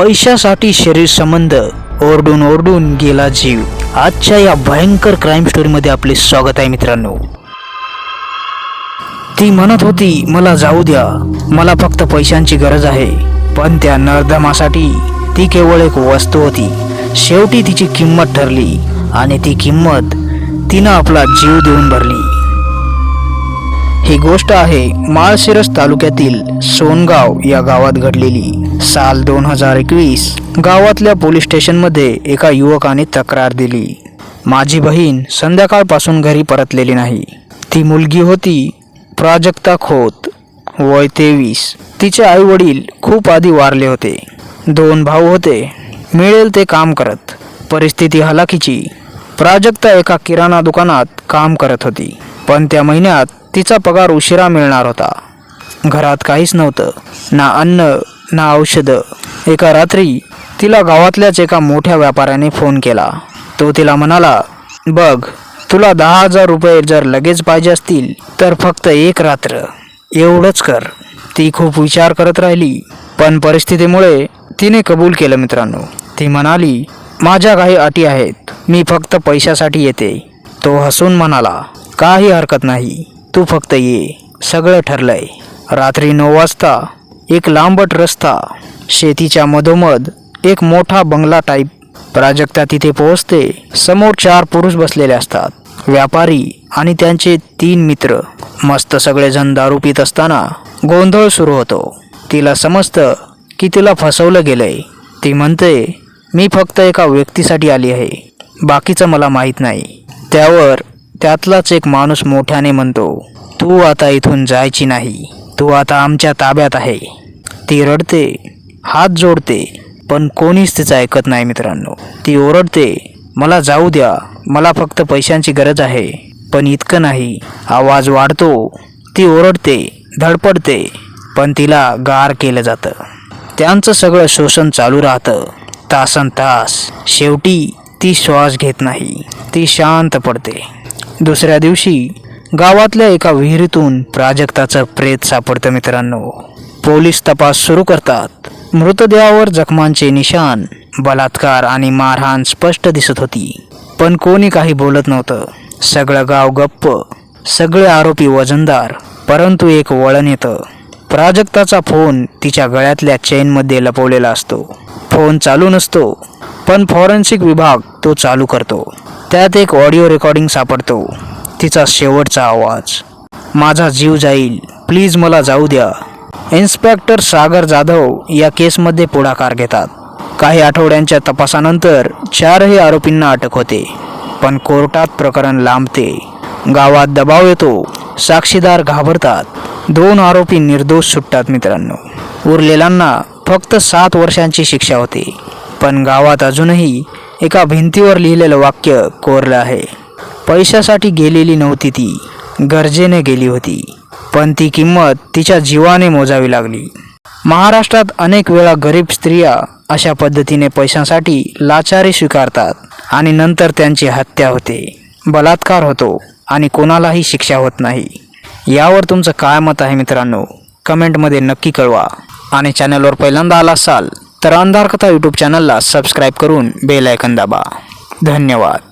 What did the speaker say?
पैशासाठी शरीर संबंध ओरडून ओरडून गेला जीव. आजच्या या भयंकर क्राईम स्टोरीमध्ये आपले स्वागत आहे मित्रांनो. ती म्हणत होती मला जाऊ द्या. मला फक्त पैशांची गरज आहे. पण त्या नर्दमासाठी ती केवळ एक वस्तू होती. शेवटी तिची किंमत ठरली आणि ती किंमत तिनं आपला जीव देऊन भरली. ही गोष्ट आहे माळशिरस तालुक्यातील सोनगाव या गावात घडलेली. साल दोन हजार एकवीस गावातल्या पोलीस स्टेशनमध्ये एका युवकाने तक्रार दिली. माझी बहीण संध्याकाळपासून घरी परतलेली नाही. ती मुलगी होती प्राजक्ता खोत वय तेवीस. तिचे आई वडील खूप आधी वारले होते. दोन भाऊ होते. मिळेल ते काम करत. परिस्थिती हलाखीची. प्राजक्ता एका किराणा दुकानात काम करत होती. पण त्या महिन्यात तिचा पगार उशिरा मिळणार होता. घरात काहीच नव्हतं. ना अन्न ना औषधं. एका रात्री तिला गावातल्याच एका मोठ्या व्यापाऱ्याने फोन केला. तो तिला म्हणाला बघ तुला दहा हजार रुपये जर लगेच पाहिजे असतील तर फक्त एक रात्र. एवढंच कर. ती खूप विचार करत राहिली. पण परिस्थितीमुळे तिने कबूल केलं मित्रांनो. ती म्हणाली माझ्या काही अटी आहेत. मी फक्त पैशासाठी येते. तो हसून म्हणाला काही हरकत नाही. तू फक्त ये. सगळं ठरलंय. रात्री नऊ वाजता एक लांबट रस्ता शेतीच्या मधोमध एक मोठा बंगला टाईप प्राजक्ता तिथे पोहोचते समोर चार पुरुष बसलेले असतात. व्यापारी आणि त्यांचे तीन मित्र. मस्त सगळेजण दारू पित असताना गोंधळ सुरू होतो. तिला समजतं की तिला फसवलं गेलंय. ती म्हणते मी फक्त एका व्यक्तीसाठी आली आहे. बाकीचं मला माहीत नाही. त्यावर त्यातलाच एक माणूस मोठ्याने म्हणतो तू आता इथून जायची नाही. तू आता आमच्या ताब्यात आहे. ती रडते हात जोडते पण कोणीच तिचं ऐकत नाही मित्रांनो. ती ओरडते मला जाऊ द्या. मला फक्त पैशांची गरज आहे. पण इतकं नाही. आवाज वाढतो. ती ओरडते धडपडते पण तिला गार केलं जातं. त्यांचं सगळं शोषण चालू राहतं. तासन तास. शेवटी ती श्वास घेत नाही. ती शांत पडते. दुसऱ्या दिवशी गावातल्या एका विहिरीतून प्राजक्ताचं प्रेत सापडतं मित्रांनो. पोलीस तपास सुरू करतात. मृतदेहावर जखमांचे निशान बलात्कार आणि मारहाण स्पष्ट दिसत होती. पण कोणी काही बोलत नव्हतं. सगळं गाव गप्प सगळे आरोपी वजनदार परंतु एक वळण येतं. प्राजक्ताचा फोन तिच्या गळ्यातल्या चेनमध्ये लपवलेला असतो. फोन चालू नसतो पण फॉरेन्सिक विभाग तो चालू करतो. त्यात एक ऑडिओ रेकॉर्डिंग सापडतो. तिचा शेवटचा आवाज. माझा जीव जाईल. प्लीज मला जाऊ द्या. इन्स्पेक्टर सागर जाधव या केसमध्ये पुढाकार घेतात. काही आठवड्यांच्या तपासानंतर चारही आरोपींना अटक होते. पण कोर्टात प्रकरण लांबते. गावात दबाव येतो. साक्षीदार घाबरतात. दोन आरोपी निर्दोष सुटतात मित्रांनो. उरलेल्यांना फक्त सात वर्षांची शिक्षा होते. पण गावात अजूनही एका भिंतीवर लिहिलेलं वाक्य कोरलं आहे. पैशासाठी गेलेली नव्हती ती. गरजेने गेली होती. पण ती किंमत तिच्या जीवाने मोजावी लागली. महाराष्ट्रात अनेक वेळा गरीब स्त्रिया अशा पद्धतीने पैशांसाठी लाचारी स्वीकारतात आणि नंतर त्यांची हत्या होते. बलात्कार होतो आणि कोणालाही शिक्षा होत नाही. यावर तुमचं काय मत आहे मित्रांनो? कमेंटमध्ये नक्की कळवा. आणि चॅनलवर पहिल्यांदा आला असाल तर अंधार कथा यूट्यूब चॅनलला सबस्क्राईब करून बेल आयकन दाबा. धन्यवाद.